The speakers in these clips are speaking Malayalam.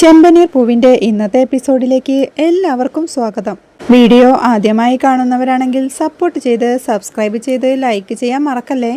ചെമ്പനീർ പൂവിന്റെ ഇന്നത്തെ എപ്പിസോഡിലേക്ക് എല്ലാവർക്കും സ്വാഗതം. വീഡിയോ ആദ്യമായി കാണുന്നവരാണെങ്കിൽ സപ്പോർട്ട് ചെയ്ത് സബ്സ്ക്രൈബ് ചെയ്ത് ലൈക്ക് ചെയ്യാൻ മറക്കല്ലേ?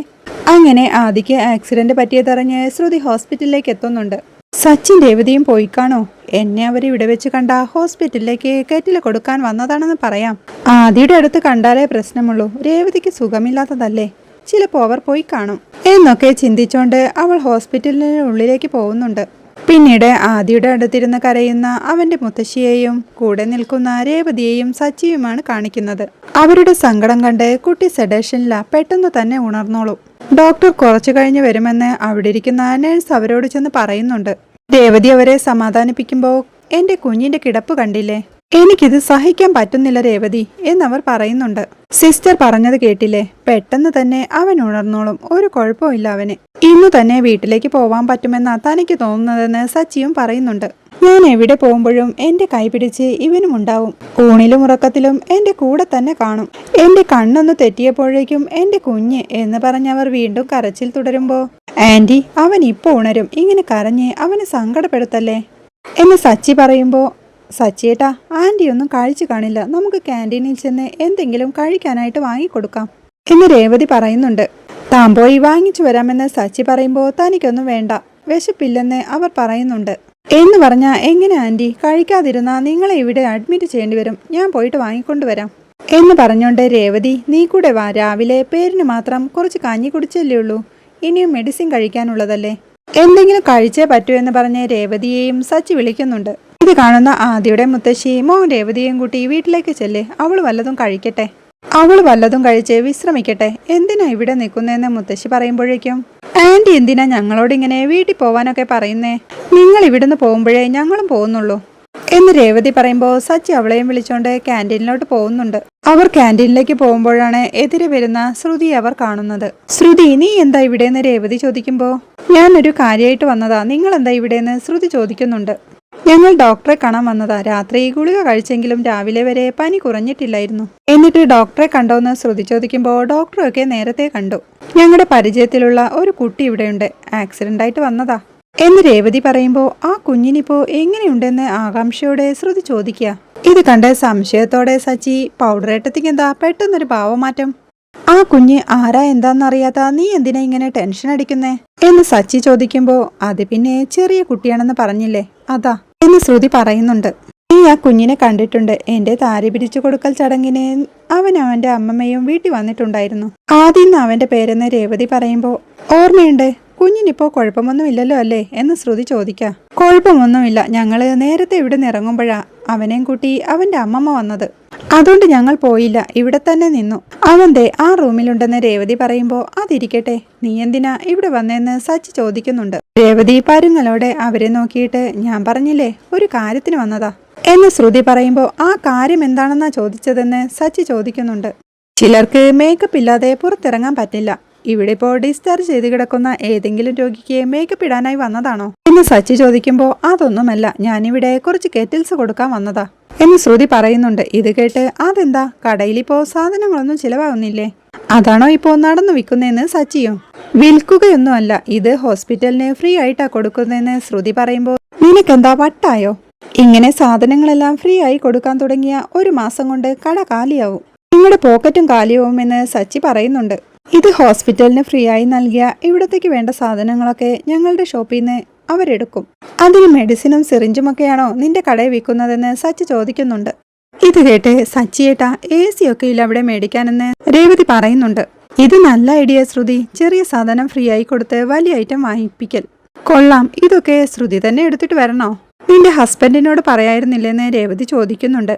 അങ്ങനെ ആദിക്ക് ആക്സിഡന്റ് പറ്റിയതറിഞ്ഞ് ശ്രുതി ഹോസ്പിറ്റലിലേക്ക് എത്തുന്നുണ്ട്. സച്ചിൻ രേവതിയും പോയി കാണോ. എന്നെ അവർ ഇവിടെ വെച്ച് കണ്ട ഹോസ്പിറ്റലിലേക്ക് കയറ്റിൽ കൊടുക്കാൻ വന്നതാണെന്ന് പറയാം. ആദിയുടെ അടുത്ത് കണ്ടാലേ പ്രശ്നമുള്ളൂ. രേവതിക്ക് സുഖമില്ലാത്തതല്ലേ? ചിലപ്പോൾ അവർ പോയി കാണും. എന്നൊക്കെ ചിന്തിച്ചോണ്ട് അവൾ ഹോസ്പിറ്റലിന് ഉള്ളിലേക്ക് പോകുന്നുണ്ട്. പിന്നീട് ആദിയുടെ അടുത്തിരുന്ന് കരയുന്ന അവന്റെ മുത്തശ്ശിയെയും കൂടെ നിൽക്കുന്ന രേവതിയെയും സച്ചിയുമാണ് കാണിക്കുന്നത്. അവരുടെ സങ്കടം കണ്ട് കുട്ടി സെഡേഷനില പെട്ടെന്ന് തന്നെ ഉണർന്നോളും. ഡോക്ടർ കുറച്ചു കഴിഞ്ഞ് വരുമെന്ന് അവിടെ ഇരിക്കുന്ന നേഴ്സ് അവരോട് ചെന്ന് പറയുന്നുണ്ട്. രേവതി അവരെ സമാധാനിപ്പിക്കുമ്പോൾ എന്റെ കുഞ്ഞിന്റെ കിടപ്പ് കണ്ടില്ലേ? എനിക്കിത് സഹിക്കാൻ പറ്റുന്നില്ല രേവതി എന്നവർ പറയുന്നുണ്ട്. സിസ്റ്റർ പറഞ്ഞത് കേട്ടില്ലേ? പെട്ടെന്ന് തന്നെ അവൻ ഉണർന്നോളും. ഒരു കുഴപ്പമില്ല അവന്. ഇന്നു തന്നെ വീട്ടിലേക്ക് പോവാൻ പറ്റുമെന്നാ തനിക്ക് തോന്നുന്നതെന്ന് സച്ചിയും പറയുന്നുണ്ട്. ഞാൻ എവിടെ പോകുമ്പോഴും എന്റെ കൈ പിടിച്ച് ഇവനും ഉണ്ടാവും. ഊണിലും ഉറക്കത്തിലും എന്റെ കൂടെ തന്നെ കാണും. എന്റെ കണ്ണൊന്ന് തെറ്റിയപ്പോഴേക്കും എന്റെ കുഞ്ഞ് എന്ന് പറഞ്ഞവർ വീണ്ടും കരച്ചിൽ തുടരുമ്പോ ആന്റി അവൻ ഇപ്പൊ ഉണരും. ഇങ്ങനെ കരഞ്ഞ് അവനെ സങ്കടപ്പെടുത്തല്ലേ? എന്ന് സച്ചി പറയുമ്പോ സച്ചിയേട്ടാ ആന്റിയൊന്നും കഴിച്ചു കാണില്ല. നമുക്ക് ക്യാന്റീനിൽ ചെന്ന് എന്തെങ്കിലും കഴിക്കാനായിട്ട് വാങ്ങിക്കൊടുക്കാം. എന്ന് രേവതി പറയുന്നുണ്ട്. താൻ പോയി വാങ്ങിച്ചു വരാമെന്ന് സച്ചി പറയുമ്പോൾ തനിക്കൊന്നും വേണ്ട. വിശപ്പില്ലെന്ന് അവർ പറയുന്നുണ്ട്. എന്ന് പറഞ്ഞാൽ എങ്ങനെ ആന്റി കഴിക്കാതിരുന്നാ നിങ്ങളെ ഇവിടെ അഡ്മിറ്റ് ചെയ്യേണ്ടി വരും. ഞാൻ പോയിട്ട് വാങ്ങിക്കൊണ്ടുവരാം. എന്ന് പറഞ്ഞുകൊണ്ട് രേവതി നീ കൂടെ വാ. രാവിലെ പേരിന് മാത്രം കുറച്ച് കഞ്ഞി കുടിച്ചല്ലേ ഉള്ളൂ. ഇനിയും മെഡിസിൻ കഴിക്കാനുള്ളതല്ലേ? എന്തെങ്കിലും കഴിച്ചേ പറ്റൂ എന്ന് പറഞ്ഞ് രേവതിയെയും സച്ചി വിളിക്കുന്നുണ്ട്. ഇത് കാണുന്ന ആദ്യയുടെ മുത്തശ്ശി മോൻ രേവതിയും കൂട്ടി വീട്ടിലേക്ക് ചെല്ലേ. അവൾ വല്ലതും കഴിക്കട്ടെ. അവൾ വല്ലതും കഴിച്ച് വിശ്രമിക്കട്ടെ. എന്തിനാ ഇവിടെ നിൽക്കുന്നതെന്ന് മുത്തശ്ശി പറയുമ്പോഴേക്കും ആന്റി എന്തിനാ ഞങ്ങളോട് ഇങ്ങനെ വീട്ടിൽ പോവാനൊക്കെ പറയുന്നേ? നിങ്ങൾ ഇവിടുന്ന് പോകുമ്പോഴേ ഞങ്ങളും പോകുന്നുള്ളൂ. എന്ന് രേവതി പറയുമ്പോൾ സച്ചി അവളെയും വിളിച്ചോണ്ട് ക്യാന്റീനിലോട്ട് പോകുന്നുണ്ട്. അവർ ക്യാന്റീനിലേക്ക് പോകുമ്പോഴാണ് എതിരെ വരുന്ന ശ്രുതി അവർ കാണുന്നത്. ശ്രുതി നീ എന്താ ഇവിടെന്ന് രേവതി ചോദിക്കുമ്പോൾ ഞാനൊരു കാര്യമായിട്ട് വന്നതാ. നിങ്ങൾ എന്താ ഇവിടെന്ന് ശ്രുതി ചോദിക്കുന്നുണ്ട്. ഞങ്ങൾ ഡോക്ടറെ കാണാൻ വന്നതാ. രാത്രി ഗുളിക കഴിച്ചെങ്കിലും രാവിലെ വരെ പനി കുറഞ്ഞിട്ടില്ലായിരുന്നു. എന്നിട്ട് ഡോക്ടറെ കണ്ടോന്ന് ശ്രുതി ചോദിക്കുമ്പോൾ ഡോക്ടറൊക്കെ നേരത്തെ കണ്ടു. ഞങ്ങളുടെ പരിചയത്തിലുള്ള ഒരു കുട്ടി ഇവിടെയുണ്ട്. ആക്സിഡന്റ് ആയിട്ട് വന്നതാ. എന്ന് രേവതി പറയുമ്പോൾ ആ കുഞ്ഞിനിപ്പോ എങ്ങനെയുണ്ടെന്ന് ആകാംക്ഷയോടെ ശ്രുതി ചോദിക്കുക ഇത് കണ്ട് സംശയത്തോടെ സച്ചി പൗഡർ ഏട്ടത്തിക്ക് എന്താ പെട്ടെന്നൊരു ഭാവമാറ്റം? ആ കുഞ്ഞ് ആരാ എന്താന്നറിയാത്ത നീ എന്തിനാ ഇങ്ങനെ ടെൻഷൻ അടിക്കുന്നേ എന്ന് സച്ചി ചോദിക്കുമ്പോൾ അത് പിന്നെ ചെറിയ കുട്ടിയാണെന്ന് പറഞ്ഞില്ലേ? അതാ എന്ന് ശ്രുതി പറയുന്നുണ്ട്. നീ ആ കുഞ്ഞിനെ കണ്ടിട്ടുണ്ട്. എന്റെ താരി പിരിച്ചു കൊടുക്കൽ ചടങ്ങിന് അവൻ അവന്റെ അമ്മമ്മയും വീട്ടിൽ വന്നിട്ടുണ്ടായിരുന്നു. ആദ്യം അവന്റെ പേരെന്ന് രേവതി പറയുമ്പോ ഓർമ്മയുണ്ട് കുഞ്ഞിനിപ്പോ കുഴപ്പമൊന്നുമില്ലല്ലോ അല്ലേ? എന്ന് ശ്രുതി ചോദിക്ക. കുഴപ്പമൊന്നുമില്ല. ഞങ്ങൾ നേരത്തെ ഇവിടെ നിന്ന് ഇറങ്ങുമ്പോഴാ അവനെയും കൂട്ടി അവന്റെ അമ്മമ്മ വന്നത്. അതുകൊണ്ട് ഞങ്ങൾ പോയില്ല. ഇവിടെ തന്നെ നിന്നു. അവന്റെ ആ റൂമിലുണ്ടെന്ന് രേവതി പറയുമ്പോ അതിരിക്കട്ടെ നീ എന്തിനാ ഇവിടെ വന്നേന്ന് സച്ചി ചോദിക്കുന്നുണ്ട്. രേവതി പരുങ്ങളോടെ അവരെ നോക്കിയിട്ട് ഞാൻ പറഞ്ഞില്ലേ ഒരു കാര്യത്തിന് വന്നതാ. എന്ന് ശ്രുതി പറയുമ്പോ ആ കാര്യം എന്താണെന്നാ ചോദിച്ചതെന്ന് സച്ചി ചോദിക്കുന്നുണ്ട്. ചിലർക്ക് മേക്കപ്പ് ഇല്ലാതെ പുറത്തിറങ്ങാൻ പറ്റില്ല. ഇവിടെ ഇപ്പോൾ ഡിസ്ചാർജ് ചെയ്ത് കിടക്കുന്ന ഏതെങ്കിലും രോഗിക്ക് മേക്കപ്പ് ഇടാനായി വന്നതാണോ? എന്ന് സച്ചി ചോദിക്കുമ്പോൾ അതൊന്നുമല്ല ഞാനിവിടെ കുറച്ച് കെറ്റിൽസ് കൊടുക്കാൻ വന്നതാ. എന്ന് ശ്രുതി പറയുന്നുണ്ട് ഇത് കേട്ട് അതെന്താ കടയിലിപ്പോ സാധനങ്ങളൊന്നും ചിലവാകുന്നില്ലേ? അതാണോ ഇപ്പോ നടന്നു വിൽക്കുന്നതെന്ന് സച്ചിയും. വിൽക്കുകയൊന്നുമല്ല ഇത് ഹോസ്പിറ്റലിന് ഫ്രീ ആയിട്ടാ കൊടുക്കുന്നതെന്ന് ശ്രുതി പറയുമ്പോൾ നിനക്കെന്താ വട്ടായോ? ഇങ്ങനെ സാധനങ്ങളെല്ലാം ഫ്രീ ആയി കൊടുക്കാൻ തുടങ്ങിയ ഒരു മാസം കൊണ്ട് കട കാലിയാവും. നിങ്ങളുടെ പോക്കറ്റും കാലിയാവുമെന്ന് സച്ചി പറയുന്നുണ്ട്. ഇത് ഹോസ്പിറ്റലിന് ഫ്രീ ആയി നൽകിയ ഇവിടത്തേക്ക് വേണ്ട സാധനങ്ങളൊക്കെ ഞങ്ങളുടെ ഷോപ്പിൽ നിന്ന് അവരെടുക്കും. അതിന് മെഡിസിനും സിറിഞ്ചുമൊക്കെയാണോ നിന്റെ കടയിൽ വിൽക്കുന്നതെന്ന് സച്ചി ചോദിക്കുന്നുണ്ട്. ഇത് കേട്ട് സച്ചിയേട്ട എ സി ഒക്കെ ഇല്ല അവിടെ മേടിക്കാനെന്ന് രേവതി പറയുന്നുണ്ട്. ഇത് നല്ല ഐഡിയ ശ്രുതി. ചെറിയ സാധനം ഫ്രീ ആയി കൊടുത്ത് വലിയ ഐറ്റം വാങ്ങിപ്പിക്കൽ. കൊള്ളാം. ഇതൊക്കെ ശ്രുതി തന്നെ എടുത്തിട്ട് വരണോ? നിന്റെ ഹസ്ബൻഡിനോട് പറയായിരുന്നില്ലെന്ന് രേവതി ചോദിക്കുന്നുണ്ട്.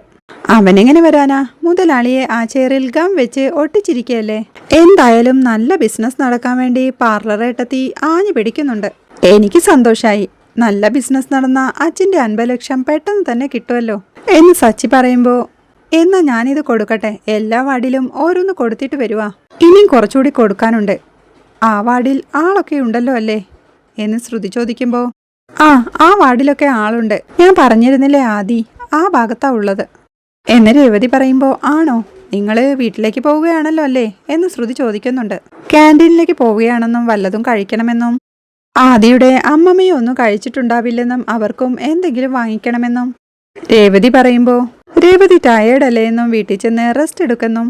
അവനെങ്ങനെ വരാനാ? മുതലാളിയെ ആ ചെയറിൽ ഗം വെച്ച് ഒട്ടിച്ചിരിക്കുകയല്ലേ എന്തായാലും നല്ല ബിസിനസ് നടക്കാൻ വേണ്ടി പാർലർ ഏട്ടത്തി ആഞ്ഞു പിടിക്കുന്നുണ്ട്. എനിക്ക് സന്തോഷായി. നല്ല ബിസിനസ് നടന്ന അച്ഛന്റെ അൻപത് ലക്ഷം പെട്ടെന്ന് തന്നെ കിട്ടുമല്ലോ എന്ന് സച്ചി പറയുമ്പോൾ എന്നാ ഞാനിത് കൊടുക്കട്ടെ. എല്ലാ വാർഡിലും ഓരോന്ന് കൊടുത്തിട്ട് വരുവാ. ഇനിയും കുറച്ചുകൂടി കൊടുക്കാനുണ്ട്. ആ വാർഡിൽ ആളൊക്കെ ഉണ്ടല്ലോ അല്ലേ? എന്ന് ശ്രുതി ചോദിക്കുമ്പോൾ ആ ആ വാർഡിലൊക്കെ ആളുണ്ട്. ഞാൻ പറഞ്ഞിരുന്നില്ലേ ആദി? ആ ഭാഗത്താ ഉള്ളത്. എന്ന് രേവതി പറയുമ്പോൾ ആണോ? നിങ്ങൾ വീട്ടിലേക്ക് പോവുകയാണല്ലോ അല്ലേ? എന്ന് ശ്രുതി ചോദിക്കുന്നുണ്ട്. ക്യാന്റീനിലേക്ക് പോവുകയാണെന്നും വല്ലതും കഴിക്കണമെന്നും ആദിയുടെ അമ്മമ്മയും ഒന്നും കഴിച്ചിട്ടുണ്ടാവില്ലെന്നും അവർക്കും എന്തെങ്കിലും വാങ്ങിക്കണമെന്നും? രേവതി പറയുമ്പോൾ രേവതി ടയേർഡ് അല്ലേ എന്നും വീട്ടിൽ ചെന്ന് റെസ്റ്റ് എടുക്കെന്നും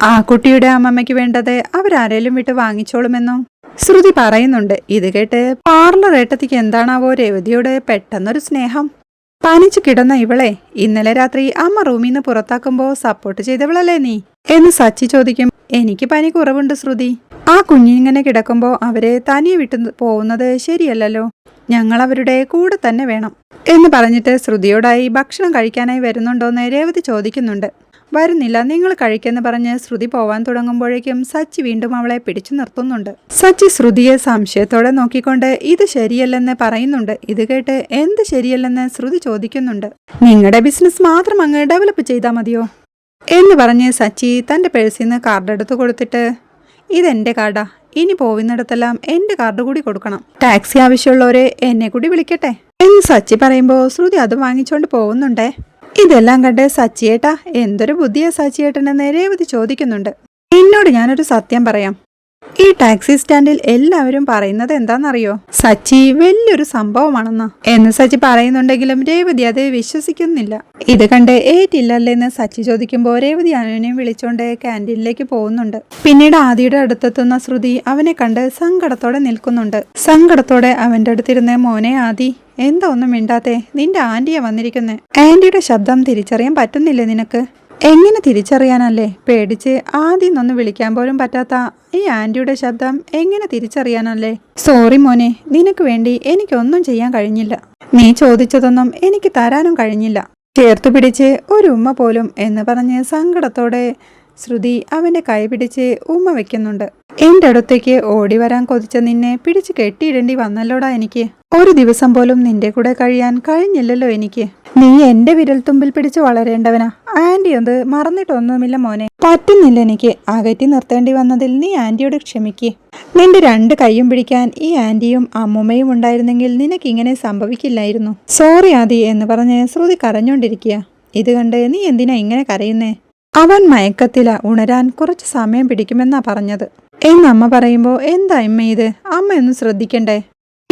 ആ കുട്ടിയുടെ അമ്മമ്മയ്ക്ക് വേണ്ടത് അവരാരേലും വിട്ട് വാങ്ങിച്ചോളുമെന്നും? ശ്രുതി പറയുന്നുണ്ട്. ഇത് കേട്ട് പാർലർ ഏട്ടത്തിക്ക് എന്താണാവോ രേവതിയോട് പെട്ടെന്നൊരു സ്നേഹം. പനിച്ചു കിടന്ന ഇവളെ ഇന്നലെ രാത്രി അമ്മ റൂമിൽ നിന്ന് പുറത്താക്കുമ്പോ സപ്പോർട്ട് ചെയ്തവളല്ലേ നീ? എന്ന് സച്ചി ചോദിക്കും. എനിക്ക് പനി കുറവുണ്ട് ശ്രുതി. ആ കുഞ്ഞിങ്ങനെ കിടക്കുമ്പോ അവരെ തനിയെ വിട്ടു പോകുന്നത് ശരിയല്ലല്ലോ. ഞങ്ങൾ അവരുടെ കൂടെ തന്നെ വേണം. എന്ന് പറഞ്ഞിട്ട് ശ്രുതിയോടായി ഭക്ഷണം കഴിക്കാനായി വരുന്നുണ്ടോന്ന് രേവതി ചോദിക്കുന്നുണ്ട്. വരുന്നില്ല. നിങ്ങൾ കഴിക്കെന്ന് പറഞ്ഞ് ശ്രുതി പോവാൻ തുടങ്ങുമ്പോഴേക്കും സച്ചി വീണ്ടും അവളെ പിടിച്ചു നിർത്തുന്നുണ്ട്. സച്ചി ശ്രുതിയെ സംശയത്തോടെ നോക്കിക്കൊണ്ട് ഇത് ശരിയല്ലെന്ന് പറയുന്നുണ്ട്. ഇത് കേട്ട് എന്ത് ശരിയല്ലെന്ന് ശ്രുതി ചോദിക്കുന്നുണ്ട്. നിങ്ങളുടെ ബിസിനസ് മാത്രം അങ്ങ് ഡെവലപ്പ് ചെയ്താൽ മതിയോ? എന്ന് പറഞ്ഞ് സച്ചി തന്റെ പേഴ്സിൽ നിന്ന് കാർഡ് എടുത്തു കൊടുത്തിട്ട് ഇതെന്റെ കാർഡാ ഇനി പോവുന്നിടത്തെല്ലാം എന്റെ കാർഡ് കൂടി കൊടുക്കണം. ടാക്സി ആവശ്യമുള്ളവരെ എന്നെ കൂടി വിളിക്കട്ടെ? എന്ന് സച്ചി പറയുമ്പോൾ ശ്രുതി അത് വാങ്ങിച്ചുകൊണ്ട് പോകുന്നുണ്ടേ ഇതെല്ലാം കണ്ട് സച്ചിയേട്ടാ എന്തൊരു ബുദ്ധിയാ സച്ചിയേട്ടനെന്ന് രേവതി ചോദിക്കുന്നുണ്ട്. എന്നോട് ഞാനൊരു സത്യം പറയാം. ഈ ടാക്സി സ്റ്റാൻഡിൽ എല്ലാവരും പറയുന്നത് എന്താണെന്നറിയോ? സച്ചി വലിയൊരു സംഭവമാണെന്നാ. എന്ന് സച്ചി പറയുന്നുണ്ടെങ്കിലും രേവതി അത് വിശ്വസിക്കുന്നില്ല. ഇത് കണ്ട് ഏറ്റില്ലല്ലെന്ന് സച്ചി ചോദിക്കുമ്പോൾ രേവതി അനുവിനെയും വിളിച്ചോണ്ട് ക്യാന്റീനിലേക്ക് പോകുന്നുണ്ട്. പിന്നീട് ആദിയുടെ അടുത്തെത്തുന്ന ശ്രുതി അവനെ കണ്ട് സങ്കടത്തോടെ നിൽക്കുന്നുണ്ട്. സങ്കടത്തോടെ അവന്റെ അടുത്തിരുന്ന് മോനെ ആദി എന്താ ഒന്നും മിണ്ടാത്തെ? നിന്റെ ആന്റിയാ വന്നിരിക്കുന്നേ. ആന്റിയുടെ ശബ്ദം തിരിച്ചറിയാൻ പറ്റുന്നില്ലേ നിനക്ക്? എങ്ങനെ തിരിച്ചറിയാനല്ലേ? പേടിച്ച് ആദ്യം ഒന്ന് വിളിക്കാൻ പോലും പറ്റാത്ത ഈ ആന്റിയുടെ ശബ്ദം എങ്ങനെ തിരിച്ചറിയാനല്ലേ? സോറി മോനെ നിനക്ക് വേണ്ടി എനിക്കൊന്നും ചെയ്യാൻ കഴിഞ്ഞില്ല. നീ ചോദിച്ചതൊന്നും എനിക്ക് തരാനും കഴിഞ്ഞില്ല. ചേർത്തു പിടിച്ച് ഒരു ഉമ്മ പോലും എന്ന് പറഞ്ഞ് സങ്കടത്തോടെ ശ്രുതി അവന്റെ കൈ പിടിച്ച് ഉമ്മ വെക്കുന്നുണ്ട്. എന്റെ അടുത്തേക്ക് ഓടി വരാൻ കൊതിച്ച നിന്നെ പിടിച്ച് കെട്ടിയിടേണ്ടി വന്നല്ലോടാ എനിക്ക്. ഒരു ദിവസം പോലും നിന്റെ കൂടെ കഴിയാൻ കഴിഞ്ഞില്ലല്ലോ എനിക്ക്. നീ എന്റെ വിരൽത്തുമ്പിൽ പിടിച്ച് വളരേണ്ടവനാ. ആന്റി അത് മറന്നിട്ടൊന്നുമില്ല മോനെ. പറ്റുന്നില്ല എനിക്ക്. അകറ്റി നിർത്തേണ്ടി വന്നതിൽ നീ ആന്റിയോട് ക്ഷമിക്ക്. നിന്റെ രണ്ട് കൈയും പിടിക്കാൻ ഈ ആന്റിയും അമ്മുമ്മയും ഉണ്ടായിരുന്നെങ്കിൽ നിനക്ക് ഇങ്ങനെ സംഭവിക്കില്ലായിരുന്നു. സോറി ആദി എന്ന് പറഞ്ഞ് ശ്രുതി കരഞ്ഞോണ്ടിരിക്കുക. ഇത് കണ്ട് നീ എന്തിനാ ഇങ്ങനെ കരയുന്നേ? അവൻ മയക്കത്തില ഉണരാൻ കുറച്ച് സമയം പിടിക്കുമെന്നാ പറഞ്ഞത്. എന്നമ്മ പറയുമ്പോ എന്താ അമ്മ ഇത്? അമ്മ ഒന്ന് ശ്രദ്ധിക്കണ്ടേ?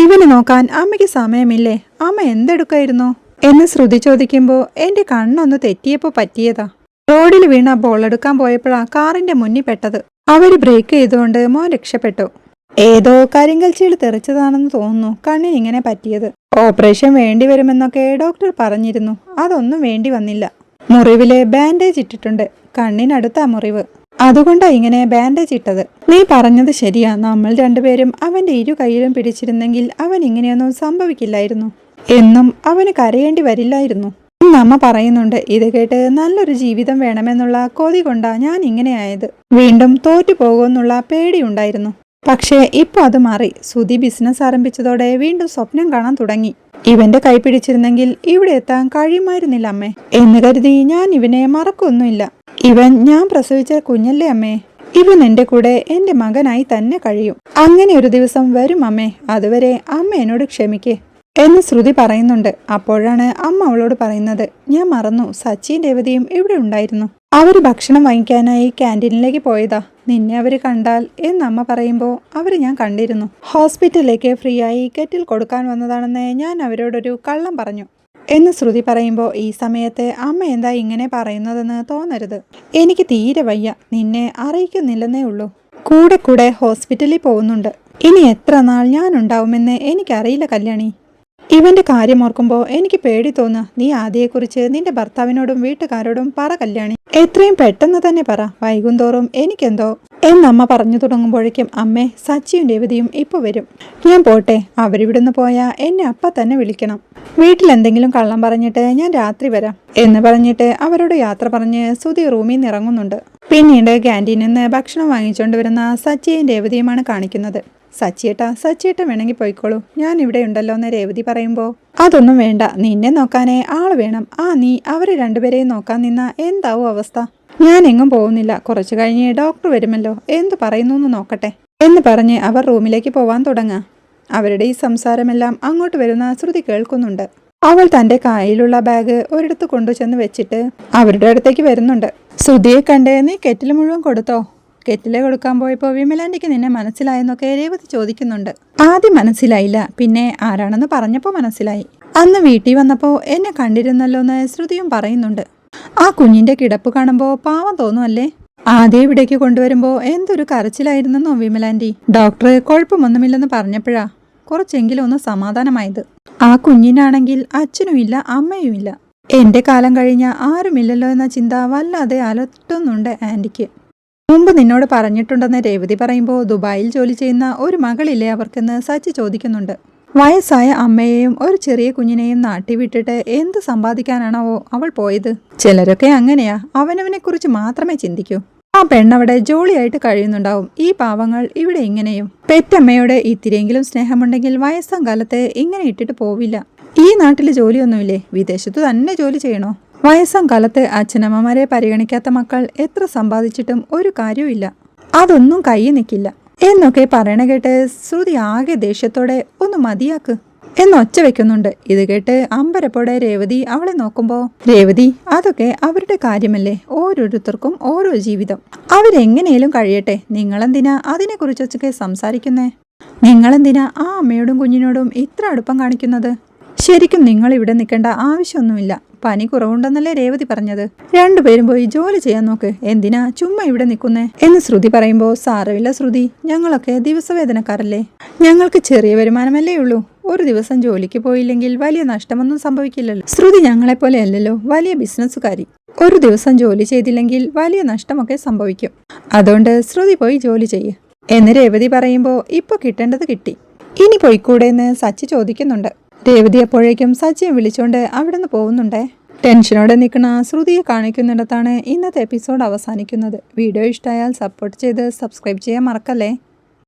ഇവനെ നോക്കാൻ അമ്മയ്ക്ക് സമയമില്ലേ? അമ്മ എന്തെടുക്കായിരുന്നു? എന്ന് ശ്രുതി ചോദിക്കുമ്പോൾ എന്റെ കണ്ണൊന്ന് തെറ്റിയപ്പോ പറ്റിയതാ. റോഡിൽ വീണ ബോൾ എടുക്കാൻ പോയപ്പോഴാ കാറിന്റെ മുന്നിൽ പെട്ടത്. അവർ ബ്രേക്ക് ചെയ്തുകൊണ്ട് മോൻ രക്ഷപ്പെട്ടു. ഏതോ കരിങ്കൽ ചീൾ തെറിച്ചതാണെന്ന് തോന്നുന്നു. കണ്ണിന് ഇങ്ങനെ പറ്റിയത്. ഓപ്പറേഷൻ വേണ്ടി വരുമെന്നൊക്കെ ഡോക്ടർ പറഞ്ഞിരുന്നു. അതൊന്നും വേണ്ടി വന്നില്ല. മുറിവിൽ ബാൻഡേജ് ഇട്ടിട്ടുണ്ട്. കണ്ണിനടുത്താ മുറിവ്. അതുകൊണ്ടാ ഇങ്ങനെ ബാൻഡേജ് ഇട്ടത്. നീ പറഞ്ഞത് ശരിയാ. നമ്മൾ രണ്ടുപേരും അവന്റെ ഇരു കൈയിലും പിടിച്ചിരുന്നെങ്കിൽ അവൻ ഇങ്ങനെയൊന്നും സംഭവിക്കില്ലായിരുന്നു. എന്നും അവന് കരയേണ്ടി വരില്ലായിരുന്നു. അമ്മ പറയുന്നുണ്ട് ഇത് കേട്ട് നല്ലൊരു ജീവിതം വേണമെന്നുള്ള കൊതി കൊണ്ടാ ഞാൻ ഇങ്ങനെയായത്. വീണ്ടും തോറ്റു പോകുമെന്നുള്ള പേടിയുണ്ടായിരുന്നു പക്ഷേ ഇപ്പോൾ അത് മാറി. സുധി ബിസിനസ് ആരംഭിച്ചതോടെ വീണ്ടും സ്വപ്നം കാണാൻ തുടങ്ങി. ഇവന്റെ കൈ പിടിച്ചിരുന്നെങ്കിൽ ഇവിടെ എത്താൻ കഴിയുമായിരുന്നില്ല അമ്മേ. എന്ന് കരുതി ഞാൻ ഇവനെ മറക്കൊന്നുമില്ല. ഇവൻ ഞാൻ പ്രസവിച്ച കുഞ്ഞല്ലേ അമ്മേ. ഇവൻ എന്റെ കൂടെ എന്റെ മകനായി തന്നെ കഴിയും. അങ്ങനെ ഒരു ദിവസം വരും അമ്മേ. അതുവരെ അമ്മ എന്നോട് ക്ഷമിക്കേ എന്ന് ശ്രുതി പറയുന്നുണ്ട്. അപ്പോഴാണ് അമ്മ അവളോട് പറയുന്നത് ഞാൻ മറന്നു. സച്ചിൻ രേവതിയും ഇവിടെ ഉണ്ടായിരുന്നു. അവർ ഭക്ഷണം വാങ്ങിക്കാനായി ക്യാന്റീനിലേക്ക് പോയതാ. നിന്നെ അവർ കണ്ടാൽ എന്ന് അമ്മ പറയുമ്പോൾ അവർ ഞാൻ കണ്ടിരുന്നു. ഹോസ്പിറ്റലിലേക്ക് ഫ്രീ ആയി കെറ്റിൽ കൊടുക്കാൻ വന്നതാണെന്ന് ഞാൻ അവരോടൊരു കള്ളം പറഞ്ഞു. എന്ന് ശ്രുതി പറയുമ്പോൾ ഈ സമയത്ത് അമ്മ എന്താ ഇങ്ങനെ പറയുന്നതെന്ന് തോന്നരുത്. എനിക്ക് തീരെ വയ്യ. നിന്നെ അറിയിക്കുന്നില്ലെന്നേ ഉള്ളൂ. കൂടെ കൂടെ ഹോസ്പിറ്റലിൽ പോകുന്നുണ്ട്. ഇനി എത്ര നാൾ ഞാൻ ഉണ്ടാവുമെന്ന് എനിക്കറിയില്ല കല്യാണി. ഇവന്റെ കാര്യം ഓർക്കുമ്പോൾ എനിക്ക് പേടി തോന്നുക നീ ആദ്യയെക്കുറിച്ച് നിന്റെ ഭർത്താവിനോടും വീട്ടുകാരോടും പറ കല്യാണി. എത്രയും പെട്ടെന്ന് തന്നെ പറ. വൈകുന്തോറും എനിക്കെന്തോ. എന്നമ്മ പറഞ്ഞു തുടങ്ങുമ്പോഴേക്കും അമ്മേ സച്ചിയും രേവതിയും ഇപ്പൊ വരും. ഞാൻ പോട്ടെ. അവരിവിടുന്ന് പോയാൽ എന്നെ അപ്പ തന്നെ വിളിക്കണം. വീട്ടിലെന്തെങ്കിലും കള്ളം പറഞ്ഞിട്ട് ഞാൻ രാത്രി വരാം. എന്ന് പറഞ്ഞിട്ട് അവരോട് യാത്ര പറഞ്ഞ് സുധി റൂമിൽ നിന്ന് ഇറങ്ങുന്നുണ്ട് പിന്നീട് ക്യാന്റീനിൽ നിന്ന് ഭക്ഷണം വാങ്ങിച്ചുകൊണ്ട് വരുന്ന സച്ചിയും രേവതിയുമാണ് കാണിക്കുന്നത്. സച്ചിയേട്ട സച്ചിയേട്ട വേണമെങ്കിൽ പോയിക്കോളൂ. ഞാൻ ഇവിടെ ഉണ്ടല്ലോ എന്ന് രേവതി പറയുമ്പോൾ അതൊന്നും വേണ്ട. നിന്നെ നോക്കാനേ ആൾ വേണം. ആ നീ അവരെ രണ്ടുപേരെയും നോക്കാൻ നിന്ന എന്താവും അവസ്ഥ? ഞാൻ എങ്ങും പോകുന്നില്ല. കുറച്ചു കഴിഞ്ഞ് ഡോക്ടർ വരുമല്ലോ. എന്തു പറയുന്നു എന്ന് നോക്കട്ടെ. എന്ന് പറഞ്ഞ് അവർ റൂമിലേക്ക് പോവാൻ തുടങ്ങാം അവരുടെ ഈ സംസാരമെല്ലാം അങ്ങോട്ട് വരുന്ന ശ്രുതി കേൾക്കുന്നുണ്ട്. അവൾ തന്റെ കയ്യിലുള്ള ബാഗ് ഒരിടത്ത് കൊണ്ടുചെന്ന് വെച്ചിട്ട് അവരുടെ അടുത്തേക്ക് വരുന്നുണ്ട്. ശ്രുതിയെ കണ്ടേ നീ കെറ്റിൽ മുഴുവൻ കൊടുത്തോ? കെറ്റിലെ കൊടുക്കാൻ പോയപ്പോൾ വിമലാന്റിക്ക് നിന്നെ മനസ്സിലായെന്നൊക്കെ രേവതി ചോദിക്കുന്നുണ്ട്. ആദ്യം മനസ്സിലായില്ല പിന്നെ ആരാണെന്ന് പറഞ്ഞപ്പോൾ മനസ്സിലായി. അന്ന് വീട്ടിൽ വന്നപ്പോൾ എന്നെ കണ്ടിരുന്നല്ലോ എന്ന് ശ്രുതിയും പറയുന്നുണ്ട്. ആ കുഞ്ഞിന്റെ കിടപ്പ് കാണുമ്പോൾ പാവം തോന്നുമല്ലേ ആദ്യം ഇവിടേക്ക് കൊണ്ടുവരുമ്പോൾ എന്തൊരു കരച്ചിലായിരുന്നെന്നോ വിമലാന്റി ഡോക്ടർ കുഴപ്പമൊന്നുമില്ലെന്ന് പറഞ്ഞപ്പോഴാ കുറച്ചെങ്കിലും ഒന്ന് സമാധാനമായത്. ആ കുഞ്ഞിനാണെങ്കിൽ അച്ഛനുമില്ല അമ്മയുമില്ല. എന്റെ കാലം കഴിഞ്ഞ ആരുമില്ലല്ലോ എന്ന ചിന്ത വല്ലാതെ അലട്ടുന്നുണ്ട് ആന്റിക്ക്. മുമ്പ് നിന്നോട് പറഞ്ഞിട്ടുണ്ടെന്ന് രേവതി പറയുമ്പോൾ ദുബായിൽ ജോലി ചെയ്യുന്ന ഒരു മകളില്ലേ അവർക്കെന്ന് സച്ചി ചോദിക്കുന്നുണ്ട്. വയസ്സായ അമ്മയെയും ഒരു ചെറിയ കുഞ്ഞിനെയും നാട്ടി വിട്ടിട്ട് എന്ത് സമ്പാദിക്കാനാണാവോ അവൾ പോയത്? ചിലരൊക്കെ അങ്ങനെയാ. അവനവനെ കുറിച്ച് മാത്രമേ ചിന്തിക്കൂ. ആ പെണ്ണവിടെ ജോളിയായിട്ട് കഴിയുന്നുണ്ടാവും. ഈ പാവങ്ങൾ ഇവിടെ ഇങ്ങനെയും പെറ്റമ്മയോട് ഇത്തിരിയെങ്കിലും സ്നേഹമുണ്ടെങ്കിൽ വയസ്സാം കാലത്തെ ഇങ്ങനെ ഇട്ടിട്ട് പോവില്ല. ഈ നാട്ടിൽ ജോലിയൊന്നുമില്ലേ? വിദേശത്ത് തന്നെ ജോലി ചെയ്യണോ? വയസ്സാം കാലത്ത് അച്ഛനമ്മമാരെ പരിഗണിക്കാത്ത മക്കൾ എത്ര സമ്പാദിച്ചിട്ടും ഒരു കാര്യവുമില്ല. അതൊന്നും കൈ നിൽക്കില്ല. എന്നൊക്കെ പറയണ കേട്ട് ശ്രുതി ആകെ ദേഷ്യത്തോടെ ഒന്ന് മതിയാക്ക്. എന്നൊച്ച വെക്കുന്നുണ്ട്. ഇത് കേട്ട് അമ്പരപ്പോടെ രേവതി അവളെ നോക്കുമ്പോ രേവതി അതൊക്കെ അവരുടെ കാര്യമല്ലേ? ഓരോരുത്തർക്കും ഓരോ ജീവിതം. അവരെങ്ങനെയും കഴിയട്ടെ. നിങ്ങളെന്തിനാ അതിനെക്കുറിച്ചൊക്കെ സംസാരിക്കുന്നേ? നിങ്ങളെന്തിനാ ആ അമ്മയോടും കുഞ്ഞിനോടും ഇത്ര അടുപ്പം കാണിക്കുന്നത്? ശരിക്കും നിങ്ങൾ ഇവിടെ നിൽക്കേണ്ട ആവശ്യമൊന്നുമില്ല. പനി കുറവുണ്ടെന്നല്ലേ രേവതി പറഞ്ഞത്. രണ്ടുപേരും പോയി ജോലി ചെയ്യാൻ നോക്ക്. എന്തിനാ ചുമ്മാ ഇവിടെ നിൽക്കുന്നേ? എന്ന് ശ്രുതി പറയുമ്പോൾ സാരമില്ല ശ്രുതി. ഞങ്ങളൊക്കെ ദിവസവേദനക്കാരല്ലേ ഞങ്ങൾക്ക് ചെറിയ വരുമാനമല്ലേ ഉള്ളൂ. ഒരു ദിവസം ജോലിക്ക് പോയില്ലെങ്കിൽ വലിയ നഷ്ടമൊന്നും സംഭവിക്കില്ലല്ലോ. ശ്രുതി ഞങ്ങളെപ്പോലെ അല്ലല്ലോ. വലിയ ബിസിനസ്സുകാരി. ഒരു ദിവസം ജോലി ചെയ്തില്ലെങ്കിൽ വലിയ നഷ്ടമൊക്കെ സംഭവിക്കും. അതുകൊണ്ട് ശ്രുതി പോയി ജോലി ചെയ്യ്. എന്ന് രേവതി പറയുമ്പോൾ ഇപ്പൊ കിട്ടേണ്ടത് കിട്ടി. ഇനി പോയിക്കൂടെ എന്ന് സച്ചി ചോദിക്കുന്നുണ്ട്. രേവതി അപ്പോഴേക്കും സച്ചിയെ വിളിച്ചുകൊണ്ട് അവിടുന്ന് പോകുന്നുണ്ടേ. ടെൻഷനോടെ നിൽക്കുന്ന ശ്രുതിയെ കാണിക്കുന്നിടത്താണ് ഇന്നത്തെ എപ്പിസോഡ് അവസാനിക്കുന്നത്. വീഡിയോ ഇഷ്ടമായാൽ സപ്പോർട്ട് ചെയ്ത് സബ്സ്ക്രൈബ് ചെയ്യാൻ മറക്കല്ലേ?